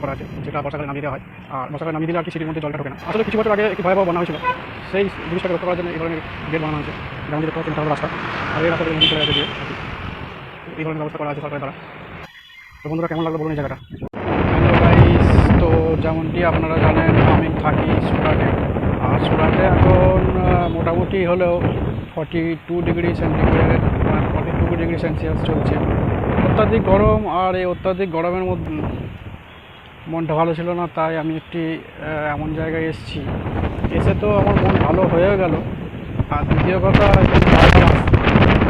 Design করা আছে যেটা বর্ষাকালে নামিয়ে দেওয়া হয়। আর বর্ষাকালে নামিয়ে দিলে আর কি সিটির মধ্যে জলটা ঢোকে না। আসলে কিছু বছর আগে একটু ভয়াবহ বন্যা হয়েছিল। সেই জিনিসটাকে রক্ষা করার জন্য এই ধরনের গেট বানানো হয়েছে। যেমন দেখতে পাচ্ছেন রাস্তা। আর এই রাস্তা দিয়ে নদী চলে কি। এই ধরনের ব্যবস্থা করা আছে সরকারের দ্বারা। তো বন্ধুরা, কেমন লাগল বলুন এই জায়গাটা? তো যেমনটি আপনারা জানেন, আমি থাকি সুরাটে। আর সুরাটে এখন মোটামুটি হলেও forty two degree centigrade forty two degree Celsius চলছে। অত্যাধিক গরম আর এই অত্যাধিক গরমের মধ্যে মনটা ভালো ছিল না, তাই আমি একটি এমন জায়গায় এসেছি। এসে তো আমার মন ভালো হয়ে গেল। আর দ্বিতীয় কথা,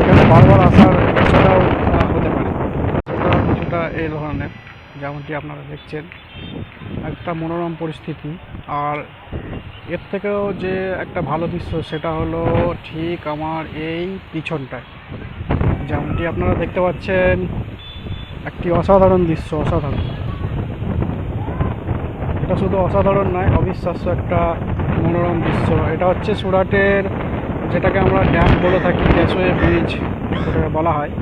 এখানে বারবার আসার ইচ্ছাটাও হতে পারে। সেটা কিছুটা এই ধরনের, যেমনটি আপনারা দেখছেন, একটা মনোরম পরিস্থিতি। আর এর থেকেও যে একটা ভালো দৃশ্য, সেটা হলো ঠিক আমার এই পিছনটায়। যেমনটি আপনারা দেখতে পাচ্ছেন, একটি অসাধারণ দৃশ্য, অসাধারণ। এটা শুধু অসাধারণ নয়, অবিশ্বাস্য একটা মনোরম দৃশ্য। এটা হচ্ছে সুরাটের যেটাকে আমরা ড্যাম বলে থাকি, গ্যাসওয়ে ব্রিজ বলা হয়।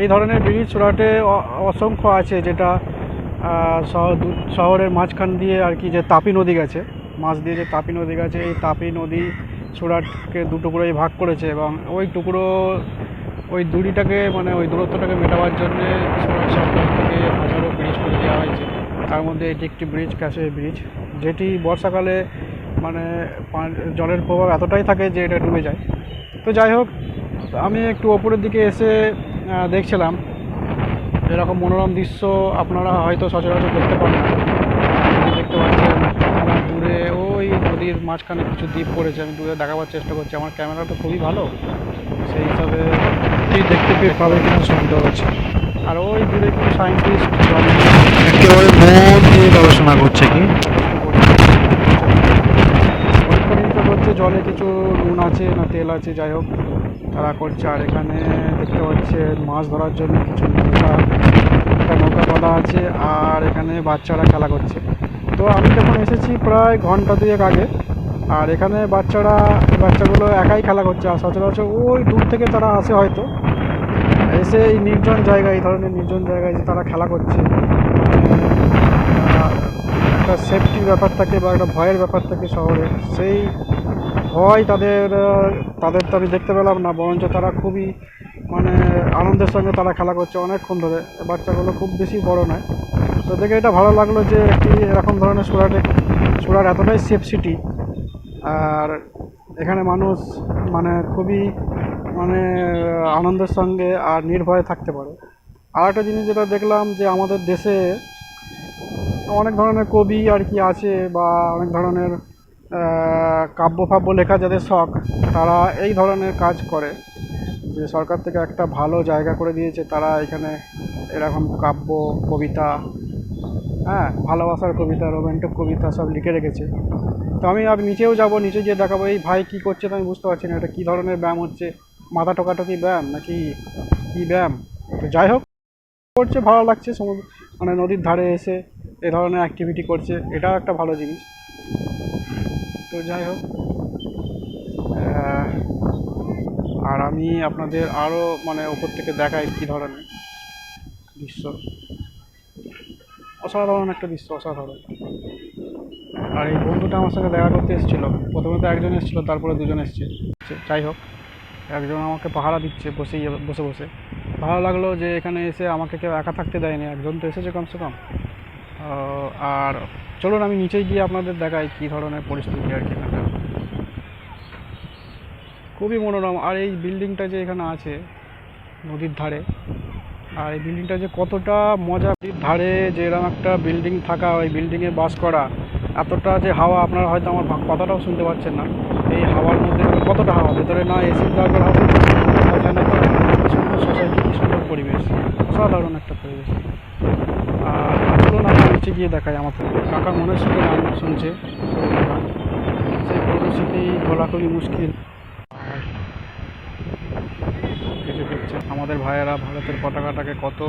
এই ধরনের ব্রিজ সুরাটে অসংখ্য আছে যেটা শহরের মাঝখান দিয়ে আর কি যে তাপি নদী গেছে। মাছ দিয়ে যে তাপি নদী গেছে, এই তাপি নদী সুরাটকে দু টুকরোয় ভাগ করেছে এবং ওই টুকরো, ওই দূরিটাকে মানে ওই দূরত্বটাকে মেটাবার জন্যে সুরাট সরকার থেকে হাজারো ব্রিজ করে দেওয়া হয়েছে। তার মধ্যে এটি একটি ব্রিজ ক্যাশে ব্রিজ, যেটি বর্ষাকালে মানে জলের প্রভাব এতটাই থাকে যে এটা ডুবে যায়। তো যাই হোক, আমি একটু ওপরের দিকে এসে দেখছিলাম এরকম মনোরম দৃশ্য আপনারা হয়তো সচরাচর দেখতে পান না। দেখতে পাচ্ছেন আমার দূরে ওই নদীর মাঝখানে কিছু দ্বীপ পড়েছে, আমি দূরে দেখাবার চেষ্টা করছি। আমার ক্যামেরা তো খুবই ভালো, সেই হিসাবে দেখতে পেয়ে পাবে কিনা সন্দেহ আছে আর ওই দূরে কিছু সায়েন্টিস্ট একেবারে মন দিয়ে গবেষণা করছে কি? পরীক্ষা করছে জলে কিছু নুন আছে না তেল আছে যাই হোক তারা করছে। আর এখানে দেখতে পাচ্ছে মাছ ধরার জন্য কিছু নৌকা একটা নৌকা বলা আছে আর এখানে বাচ্চারা খেলা করছে। তো আমি যখন এসেছি প্রায় ঘণ্টা দুয়েক আগে আর এখানে বাচ্চারা বাচ্চাগুলো একাই খেলা করছে। আর সচরাচর ওই দূর থেকে তারা আসে হয়তো এসে এই নির্জন জায়গায়, এই ধরনের নির্জন জায়গায় যে তারা খেলা করছে একটা সেফটির ব্যাপার থাকে বা একটা ভয়ের ব্যাপার থাকে শহরে, সেই ভয় তাদের তাদের তো আমি দেখতে পেলাম না, বরঞ্চ তারা খুবই মানে আনন্দের সঙ্গে তারা খেলা করছে অনেকক্ষণ ধরে। বাচ্চাগুলো খুব বেশি বড় নয়। তো দেখে এটা ভালো লাগল যে একটি এরকম ধরনের সুরাটে, সুরাট এতটাই সেফ সিটি আর এখানে মানুষ মানে খুবই মানে আনন্দের সঙ্গে আর নির্ভয়ে থাকতে পারে। আর একটা জিনিস যেটা দেখলাম যে আমাদের দেশে অনেক ধরনের কবি আর কি আছে বা অনেক ধরনের কাব্য ফাব্য লেখা যাদের শখ, তারা এই ধরনের কাজ করে। যে সরকার থেকে একটা ভালো জায়গা করে দিয়েছে, তারা এখানে এরকম কাব্য, কবিতা হ্যাঁ ভালোবাসার কবিতা, রোমান্টিক কবিতা সব লিখে রেখেছে। তো আমি আর নিচেও যাব নিচে গিয়ে দেখাবো, এই ভাই কী করছে তো আমি বুঝতে পারছি না, এটা কী ধরনের ব্যায়াম হচ্ছে মাথা টোকাটুকি ব্যায়াম নাকি কী ব্যায়াম? তো যাই হোক, করছে, ভালো লাগছে সমুদ্র মানে নদীর ধারে এসে এ ধরনের অ্যাক্টিভিটি করছে, এটাও একটা ভালো জিনিস। তো যাই হোক আর আমি আপনাদের আরও মানে ওপর থেকে দেখাই কী ধরনের দৃশ্য। অসাধারণ একটা দৃশ্য, অসাধারণ। আর এই বন্ধুটা আমার সঙ্গে দেখা করতে এসেছিল। প্রথমে তো একজন এসেছিল, তারপরে দুজন এসছে। যাই হোক একজন আমাকে পাহারা দিচ্ছে বসেই বসে বসে। ভালো লাগল যে এখানে এসে আমাকে কেউ একা থাকতে দেয়নি, একজন তো এসেছে কমসে কম। আর চলুন আমি নিচে গিয়ে আপনাদের দেখাই কী ধরনের পরিস্থিতি আর কি খুবই মনোরম। আর এই বিল্ডিংটা যে এখানে আছে, নদীর ধারে, আর এই বিল্ডিংটা যে কতটা মজা। ধারে যে এরকম একটা বিল্ডিং থাকা, ওই বিল্ডিংয়ে বাস করা এতটা যে হাওয়া, আপনারা হয়তো আমার কথাটাও শুনতে পাচ্ছেন না। এই হাওয়ার মধ্যে কতটা হাওয়া? ভেতরে না এসির দরকার হবে, এখানে কি সুন্দর সোসাইটি কি সুন্দর পরিবেশ, অসাধারণ একটা পরিবেশ। আর চলুন আমরা নিচে গিয়ে দেখাই আমার কাকা মনের সুখে গান শুনছে। সেই স্মৃতি ভোলা মুশকিল। এই যে আমাদের ভাইয়েরা ভারতের পতাকাটাকে কত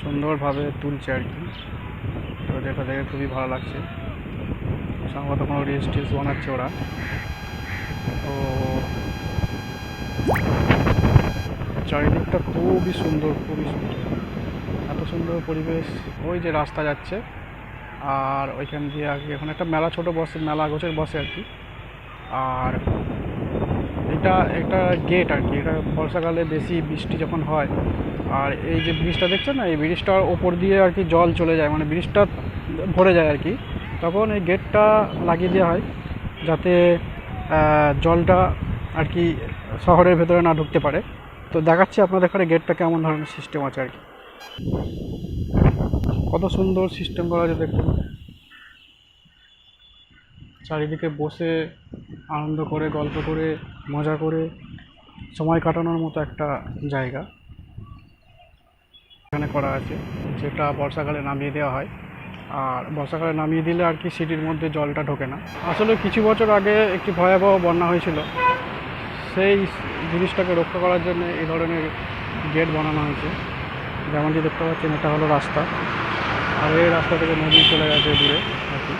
সুন্দরভাবে তুলছে আর কি। তো যেটা দেখে খুবই ভালো লাগছে। সম্ভবত কোনো রিলস টিলস বানাচ্ছে ওরা। তো চারিদিকটা খুবই সুন্দর খুবই সুন্দর। এত সুন্দর পরিবেশ। ওই যে রাস্তা যাচ্ছে। আর ওইখান দিয়ে আগে এখন একটা মেলা, ছোট বসে, মেলা, গোছের বসে আর কি। আর এটা একটা গেট আর কি। এটা বর্ষাকালে বেশি বৃষ্টি যখন হয়, আর এই যে ব্রিজটা দেখছেন না? এই ব্রিজটার ওপর দিয়ে আর কি জল চলে যায়। মানে ব্রিজটা ভরে যায় আর কি। তখন এই গেটটা লাগিয়ে দেওয়া হয় যাতে জলটা আর কি শহরের ভেতরে না ঢুকতে পারে। তো দেখাচ্ছি আপনাদের এখানে গেটটা কেমন ধরনের সিস্টেম আছে আর কি। কত সুন্দর সিস্টেম করা আছে দেখতে চারিদিকে বসে আনন্দ করে, গল্প করে, মজা করে, সময় কাটানোর মতো একটা জায়গা এখানে করা আছে, যেটা বর্ষাকালে নামিয়ে দেওয়া হয়। আর বর্ষাকালে নামিয়ে দিলে আর কি সিটির মধ্যে জলটা ঢোকে না। আসলে কিছু বছর আগে একটি ভয়াবহ বন্যা হয়েছিল। সেই জিনিসটাকে রক্ষা করার জন্য এই ধরনের গেট বানানো হয়েছে। যেমনটি দেখতে পাচ্ছেন, এটা হলো রাস্তা। আর এই রাস্তা থেকে নদী চলে গেছে দূরে আর কি।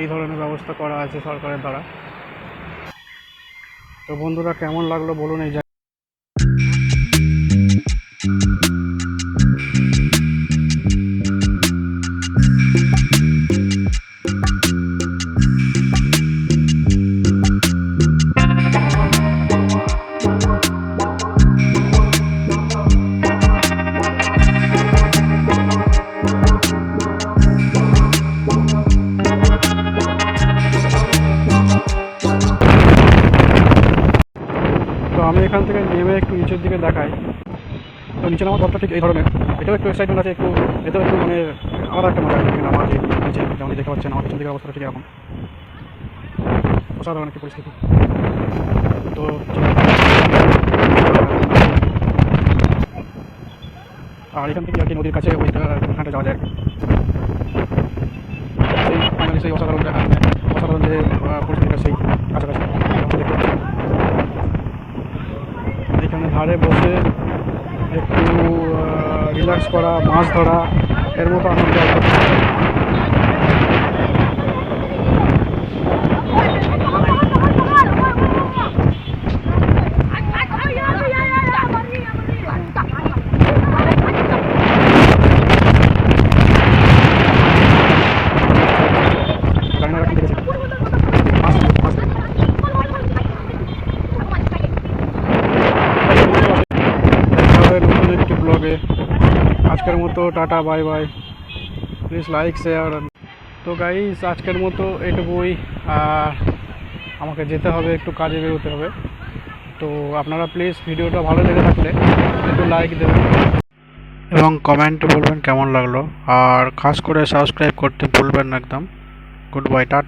এই ধরনের ব্যবস্থা করা আছে সরকারের দ্বারা। তো বন্ধুরা, কেমন লাগল বলুন এই আমি এখান থেকে নেমে একটু নিচের দিকে দেখাই। তো নিচে নামার পথটা ঠিক এই ধরনের। এটাও একটু এক্সাইটমেন্ট আছে, একটু এটাও একটু মানে আলাদা একটা মজা এখানে নামা আছে নিচে যেমন দেখতে পাচ্ছেন, আমার পিছন দিকে অবস্থাটা ঠিক এরকম। অসাধারণ একটি পরিস্থিতি। তো আর এখান থেকে আর কি নদীর কাছে ওইটা ওখানটা যাওয়া যায় সেই সেই অসাধারণ অসাধারণ যে পরিস্থিতিটা সেই কাছাকাছি যেমন দেখতে পাচ্ছেন। এখানে ধারে বসে একটু রিল্যাক্স করা মাছ ধরা এর মতো আনন্দ আর কোথাও নেই। জানি না ওরা কি দেখেছে। মাছ ধরবে, মাছ ধরবে। দেখা হবে নতুন একটি ব্লগে আজকের মতো, tata, bye bye. Please like share তো গাইস আজকের মতো এটুকুই। আর আমাকে যেতে হবে, একটু কাজে বেরোতে হবে। তো আপনারা প্লিজ ভিডিওটা ভালো লেগে থাকলে একটু লাইক দেবেন। এবং কমেন্টে বলবেন কেমন লাগল। আর খাস করে সাবস্ক্রাইব করতে ভুলবেন না একদম। Good bye tata.